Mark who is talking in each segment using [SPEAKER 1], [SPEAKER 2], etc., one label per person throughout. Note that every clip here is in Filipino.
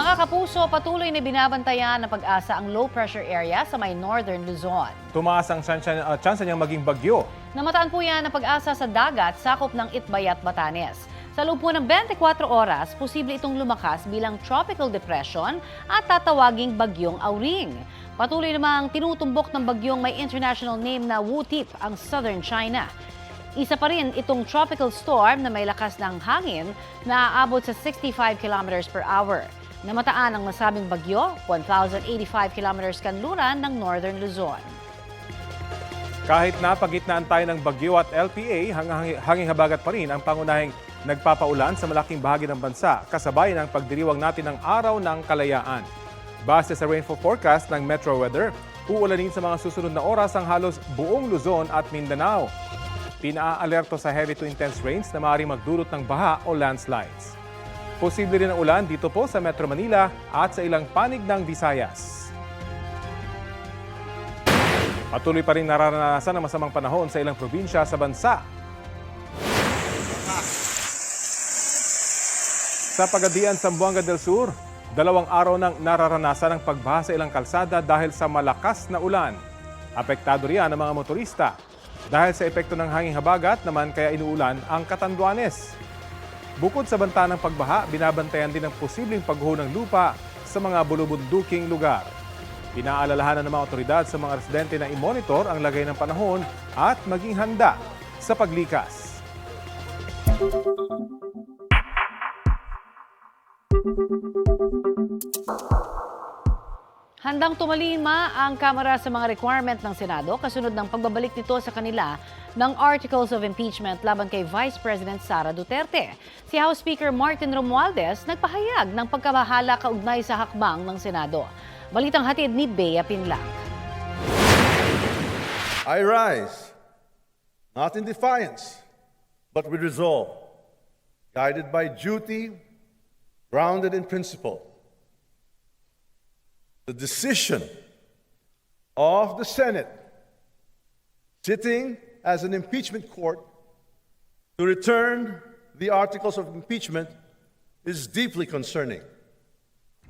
[SPEAKER 1] Mga kapuso, patuloy na binabantayan ng pag-asa ang low pressure area sa may northern Luzon.
[SPEAKER 2] Tumaas ang tsansa, uh, tsansa niyang maging bagyo.
[SPEAKER 1] Namataan po yan ng pag-asa sa dagat sakop ng Itbay at Batanes. Sa loob po ng 24 oras, posible itong lumakas bilang tropical depression at tatawaging bagyong Auring. Patuloy namang tinutumbok ng bagyong may international name na Wu-Tip ang southern China. Isa pa rin itong tropical storm na may lakas ng hangin na aabot sa 65 kilometers per hour. Namataan ang nasabing bagyo, 1,085 kilometers kanluran ng northern Luzon.
[SPEAKER 2] Kahit napagitnaan tayo ng bagyo at LPA, hanging, hanging habagat pa rin ang pangunahing nagpapaulan sa malaking bahagi ng bansa, kasabay ng pagdiriwang natin ng araw ng kalayaan. Base sa rainfall forecast ng Metro Weather, uulanin sa mga susunod na oras ang halos buong Luzon at Mindanao. Pinaalerto sa heavy to intense rains na maaaring magdulot ng baha o landslides. Posible rin ang ulan dito po sa Metro Manila at sa ilang panig ng Visayas. Patuloy pa rin nararanasan ang masamang panahon sa ilang probinsya sa bansa. Sa Pagadian, Zamboanga del Sur, dalawang araw nang nararanasan ang pagbaha sa ilang kalsada dahil sa malakas na ulan. Apektado riyan ang mga motorista. Dahil sa epekto ng hanging habagat naman kaya inuulan ang Katanduanes. Bukod sa banta ng pagbaha, binabantayan din ang posibleng pagguho ng lupa sa mga bulubunduking lugar. Pinaalalahanan ng mga otoridad sa mga residente na i-monitor ang lagay ng panahon at maging handa sa paglikas.
[SPEAKER 1] Handang tumalima ang Kamara sa mga requirement ng Senado kasunod ng pagbabalik nito sa kanila ng Articles of Impeachment laban kay Vice President Sara Duterte. Si House Speaker Martin Romualdez nagpahayag ng pagkabahala kaugnay sa hakbang ng Senado. Balitang hatid ni Bea Pinlac.
[SPEAKER 3] I rise, not in defiance, but with resolve, guided by duty, grounded in principle. The decision of the Senate, sitting as an impeachment court, to return the articles of impeachment is deeply concerning.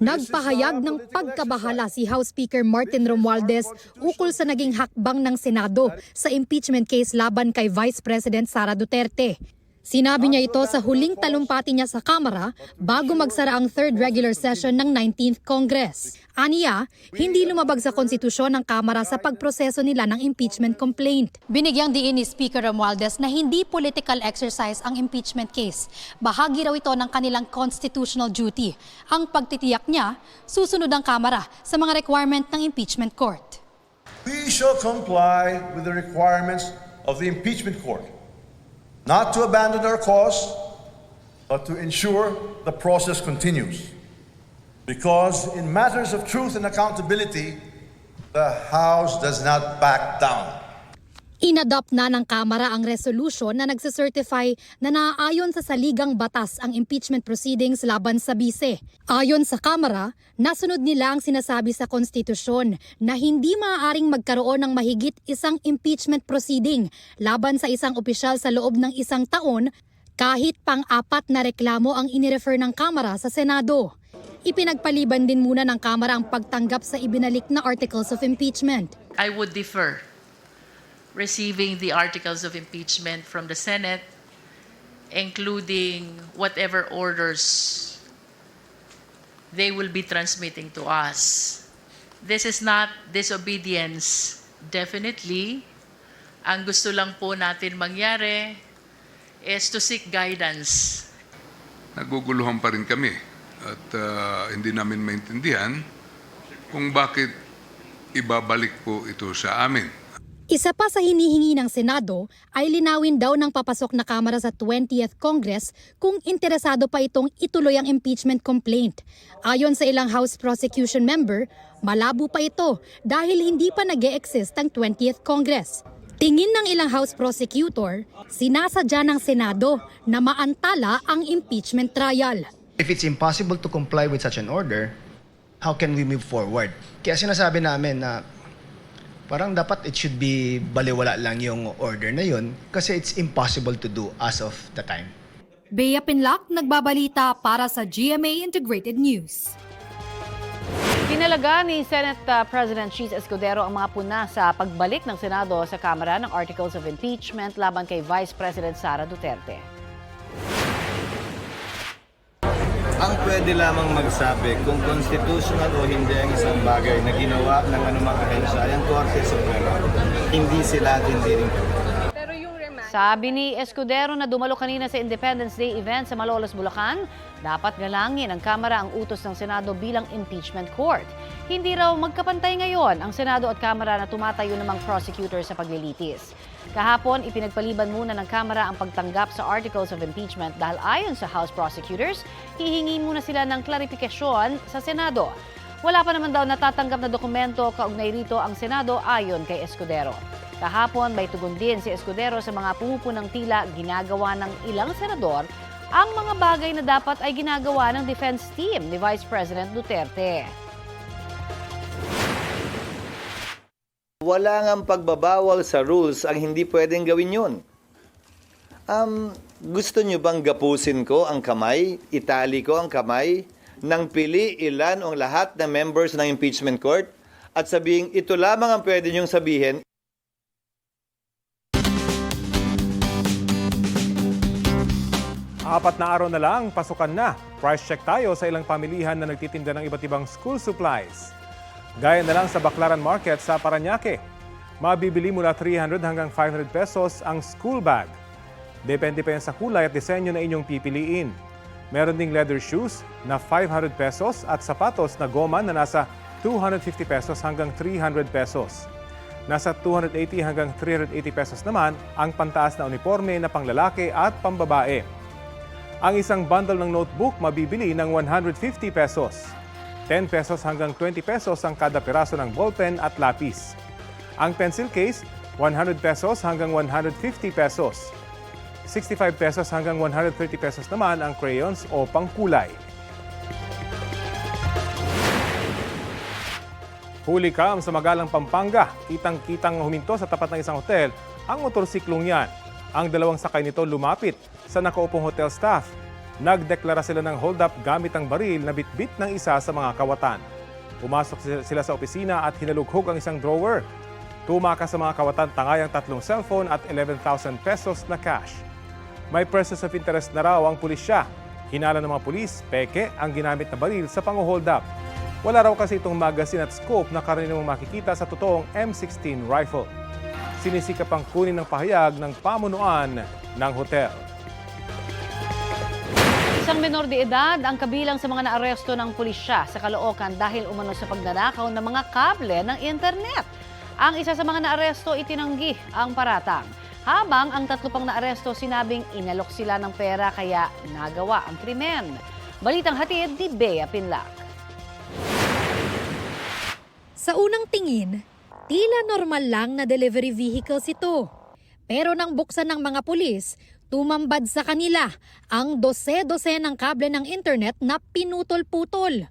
[SPEAKER 4] Nagpahayag ng pagkabahala si House Speaker Martin Romualdez ukol sa naging hakbang ng Senado sa impeachment case laban kay Vice President Sara Duterte. Sinabi niya ito sa huling talumpati niya sa Kamara bago magsara ang third regular session ng 19th Congress. Aniya, hindi lumabag sa konstitusyon ng Kamara sa pagproseso nila ng impeachment complaint. Binigyang diin ni Speaker Romualdez na hindi political exercise ang impeachment case. Bahagi raw ito ng kanilang constitutional duty. Ang pagtitiyak niya, susunod ang Kamara sa mga requirement ng impeachment court.
[SPEAKER 3] We shall comply with the requirements of the impeachment court, not to abandon our cause, but to ensure the process continues. Because in matters of truth and accountability, the House does not back down.
[SPEAKER 4] Inadopt na ng Kamara ang resolution na nagsicertify na naaayon sa saligang batas ang impeachment proceedings laban sa bise. Ayon sa Kamara, nasunod nila ang sinasabi sa konstitusyon na hindi maaaring magkaroon ng mahigit isang impeachment proceeding laban sa isang opisyal sa loob ng isang taon kahit pang-apat na reklamo ang inirefer ng Kamara sa Senado. Ipinagpaliban din muna ng Kamara ang pagtanggap sa ibinalik na articles of impeachment.
[SPEAKER 5] I would defer receiving the articles of impeachment from the Senate, including whatever orders they will be transmitting to us. This is not disobedience, definitely. Ang gusto lang po natin mangyari is to seek guidance
[SPEAKER 6] naguguluhan pa rin kami at ah, hindi namin maintindihan kung bakit ibabalik po ito sa amin.
[SPEAKER 4] Isa pa sa hinihingi ng Senado ay linawin daw ng papasok na Kamara sa 20th Congress kung interesado pa itong ituloy ang impeachment complaint. Ayon sa ilang House prosecution member, malabo pa ito dahil hindi pa nag exist ang 20th Congress. Tingin ng ilang House prosecutor, sinasadya ng Senado na maantala ang impeachment trial.
[SPEAKER 7] If it's impossible to comply with such an order, how can we move forward? Kaya sinasabi namin na parang dapat it should be baliwala lang yung order na yun kasi it's impossible to do as of the time.
[SPEAKER 4] Bea Pinlock, nagbabalita para sa GMA Integrated News.
[SPEAKER 1] Pinalaga ni Senate uh, President Cheese Escudero ang mga puna sa pagbalik ng Senado sa Kamara ng Articles of Impeachment laban kay Vice President Sara Duterte.
[SPEAKER 8] Ang pwede lamang magsabi kung constitutional o hindi ang isang bagay na ginawa ng anumang ahensya ay ang Korte Suprema. Hindi sila at hindi rin kami.
[SPEAKER 1] Sabi ni Escudero na dumalo kanina sa Independence Day event sa Malolos, Bulacan, dapat galangin ng Kamara ang utos ng Senado bilang impeachment court. Hindi raw magkapantay ngayon ang Senado at Kamara na tumatayo namang prosecutor sa paglilitis. Kahapon, ipinagpaliban muna ng Kamara ang pagtanggap sa Articles of Impeachment dahil ayon sa House prosecutors, hihingi muna sila ng klarifikasyon sa Senado. Wala pa naman daw natatanggap na dokumento kaugnay rito ang Senado ayon kay Escudero. Kahapon, may tugon din si Escudero sa mga pumupunang tila ginagawa ng ilang senador ang mga bagay na dapat ay ginagawa ng defense team ni Vice President Duterte.
[SPEAKER 8] Wala ngang pagbabawal sa rules ang hindi pwedeng gawin yun. Um, gusto nyo bang gapusin ko ang kamay, itali ko ang kamay, nang pili ilan o lahat ng members ng impeachment court at sabihin ito lamang ang pwede nyong sabihin
[SPEAKER 2] Apat na araw na lang, pasukan na. Price check tayo sa ilang pamilihan na nagtitinda ng iba't ibang school supplies. Gaya na lang sa Baclaran Market sa Paranaque. Mabibili mula 300 hanggang 500 pesos ang school bag. Depende pa yan sa kulay at disenyo na inyong pipiliin. Meron ding leather shoes na 500 pesos at sapatos na goma na nasa 250 pesos hanggang 300 pesos. Nasa 280 hanggang 380 pesos naman ang pantaas na uniforme na panglalaki at pambabae. Ang isang bundle ng notebook mabibili ng 150 pesos. 10 pesos hanggang 20 pesos ang kada piraso ng ballpen at lapis. Ang pencil case, 100 pesos hanggang 150 pesos. 65 pesos hanggang 130 pesos naman ang crayons o pangkulay. Huli kam sa Magalang Pampanga, kitang-kitang huminto sa tapat ng isang hotel ang motorsiklong yan. Ang dalawang sakay nito lumapit sa nakaupong hotel staff. Nagdeklara sila ng hold-up gamit ang baril na bitbit ng isa sa mga kawatan. Pumasok si- sila sa opisina at hinalughog ang isang drawer. Tumakas sa mga kawatan tangayang tatlong cellphone at 11,000 pesos na cash. May persons of interest na raw ang pulisya. Hinala ng mga pulis, peke ang ginamit na baril sa pang-hold up. Wala raw kasi itong magazine at scope na karaniwang makikita sa totoong M16 rifle. Sinisikap ang kunin ng pahayag ng pamunuan ng hotel.
[SPEAKER 1] Isang menor de edad ang kabilang sa mga naaresto ng pulisya sa Caloocan dahil umano sa pagnanakaw ng mga kable ng internet. Ang isa sa mga naaresto itinanggi ang paratang. Habang ang tatlo pang naaresto sinabing inalok sila ng pera kaya nagawa ang krimen. Balitang hatid ni Bea Pinlac.
[SPEAKER 4] Sa unang tingin, tila normal lang na delivery vehicles ito. Pero nang buksan ng mga pulis, tumambad sa kanila ang dose-dose ng kable ng internet na pinutol-putol.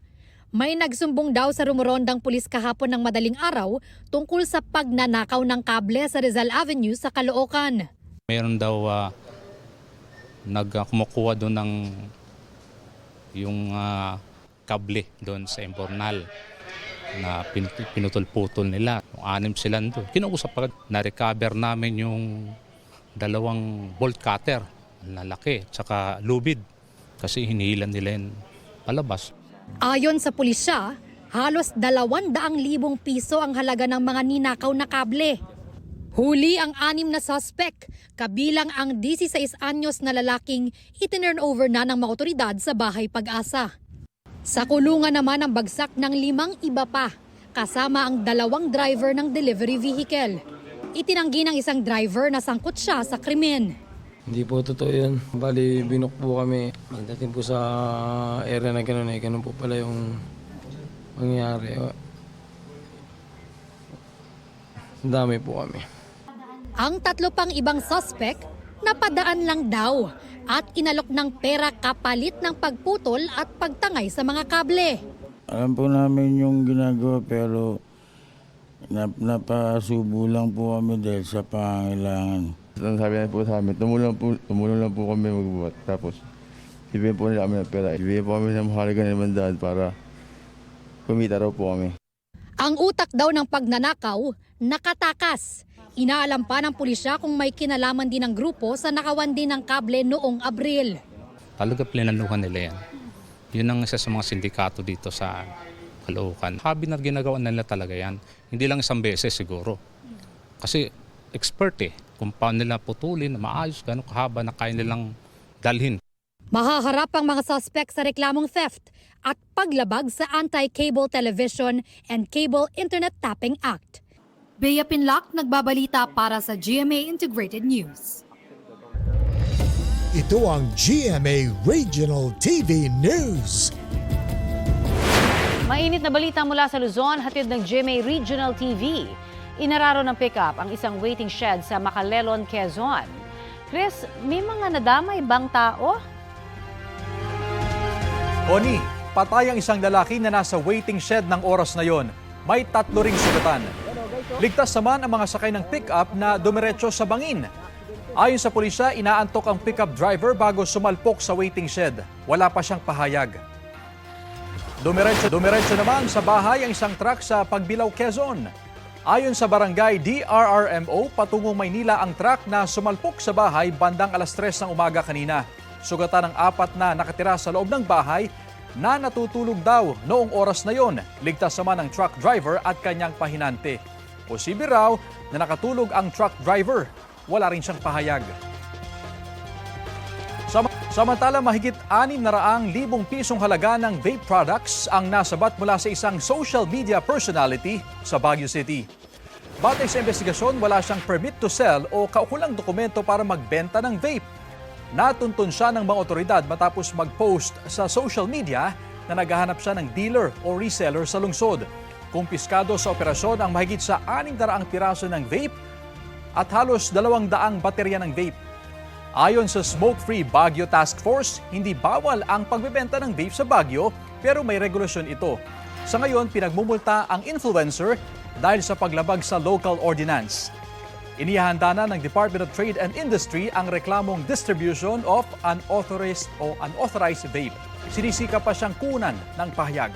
[SPEAKER 4] May nagsumbong daw sa rumorondang pulis kahapon ng madaling araw tungkol sa pagnanakaw ng kable sa Rizal Avenue sa Caloocan.
[SPEAKER 9] Meron daw uh, nagkumukuha doon ng yung ah, kable doon sa Embornal na pin- pinutol-putol nila. Yung anim sila doon. Kinausap pa, na-recover namin yung dalawang bolt cutter na laki, tsaka lubid. Kasi hinihilan nila yung palabas.
[SPEAKER 4] Ayon sa pulisya, halos 200,000 piso ang halaga ng mga ninakaw na kable. Huli ang anim na suspect, kabilang ang 16 anyos na lalaking itinurn over na ng mga otoridad sa bahay pag-asa. Sa kulungan naman ang bagsak ng limang iba pa, kasama ang dalawang driver ng delivery vehicle. Itinanggi ng isang driver na sangkot siya sa krimen.
[SPEAKER 10] Hindi po totoo yun. Bali, binok po kami. Magdating po sa area na gano'n eh. Ganun po pala yung mangyayari. Ang dami po kami.
[SPEAKER 4] Ang tatlo pang ibang suspect, napadaan lang daw at inalok ng pera kapalit ng pagputol at pagtangay sa mga kable.
[SPEAKER 11] Alam po namin yung ginagawa pero nap napasubo lang po kami dahil sa pangailangan.
[SPEAKER 12] Ang sabi na po sa amin, tumulong, po, tumulong lang po kami magbuhat. Tapos, ibigyan po nila kami ng pera. Ibigyan po kami ng mahalaga na limandaan para kumita raw po kami.
[SPEAKER 4] Ang utak daw ng pagnanakaw, nakatakas. Inaalam pa ng pulisya kung may kinalaman din ng grupo sa nakawan din ng kable noong Abril.
[SPEAKER 9] Talaga plinanuhan nila yan. Yun ang isa sa mga sindikato dito sa Caloocan. Habi na ginagawa nila talaga yan. Hindi lang isang beses siguro. Kasi expert eh. Kung paano nila putulin, maayos, gano'ng kahaba na kaya nilang dalhin.
[SPEAKER 4] Mahaharap ang mga suspect sa reklamong theft at paglabag sa Anti-Cable Television and Cable Internet Tapping Act. Bea Pinlock, nagbabalita para sa GMA Integrated News.
[SPEAKER 13] Ito ang GMA Regional TV News.
[SPEAKER 1] Mainit na balita mula sa Luzon, hatid ng GMA Regional TV. Inararo ng pickup ang isang waiting shed sa Macalelon, Quezon. Chris, may mga nadamay bang tao?
[SPEAKER 14] Oni, patay ang isang lalaki na nasa waiting shed ng oras na yon. May tatlo ring sugatan. Ligtas naman ang mga sakay ng pickup na dumiretso sa bangin. Ayon sa pulisya, inaantok ang pickup driver bago sumalpok sa waiting shed. Wala pa siyang pahayag. Dumiretso, dumiretso naman sa bahay ang isang truck sa Pagbilao, Quezon. Ayon sa barangay DRRMO, patungong Maynila ang truck na sumalpok sa bahay bandang alas 3 ng umaga kanina. Sugatan ng apat na nakatira sa loob ng bahay na natutulog daw noong oras na yon. Ligtas naman ang truck driver at kanyang pahinante. Posible raw na nakatulog ang truck driver. Wala rin siyang pahayag. Sama- Samantala, mahigit 600,000 pisong halaga ng vape products ang nasabat mula sa isang social media personality sa Baguio City. Batay sa investigasyon, wala siyang permit to sell o kaukulang dokumento para magbenta ng vape. Natuntun siya ng mga otoridad matapos mag-post sa social media na naghahanap siya ng dealer o reseller sa lungsod. Kumpiskado sa operasyon ang mahigit sa 600 piraso ng vape at halos 200 baterya ng vape. Ayon sa Smoke Free Baguio Task Force, hindi bawal ang pagbebenta ng vape sa Baguio pero may regulasyon ito. Sa ngayon, pinagmumulta ang influencer dahil sa paglabag sa local ordinance. Inihahanda na ng Department of Trade and Industry ang reklamong distribution of unauthorized o unauthorized vape. Sinisika pa siyang kunan ng pahayag.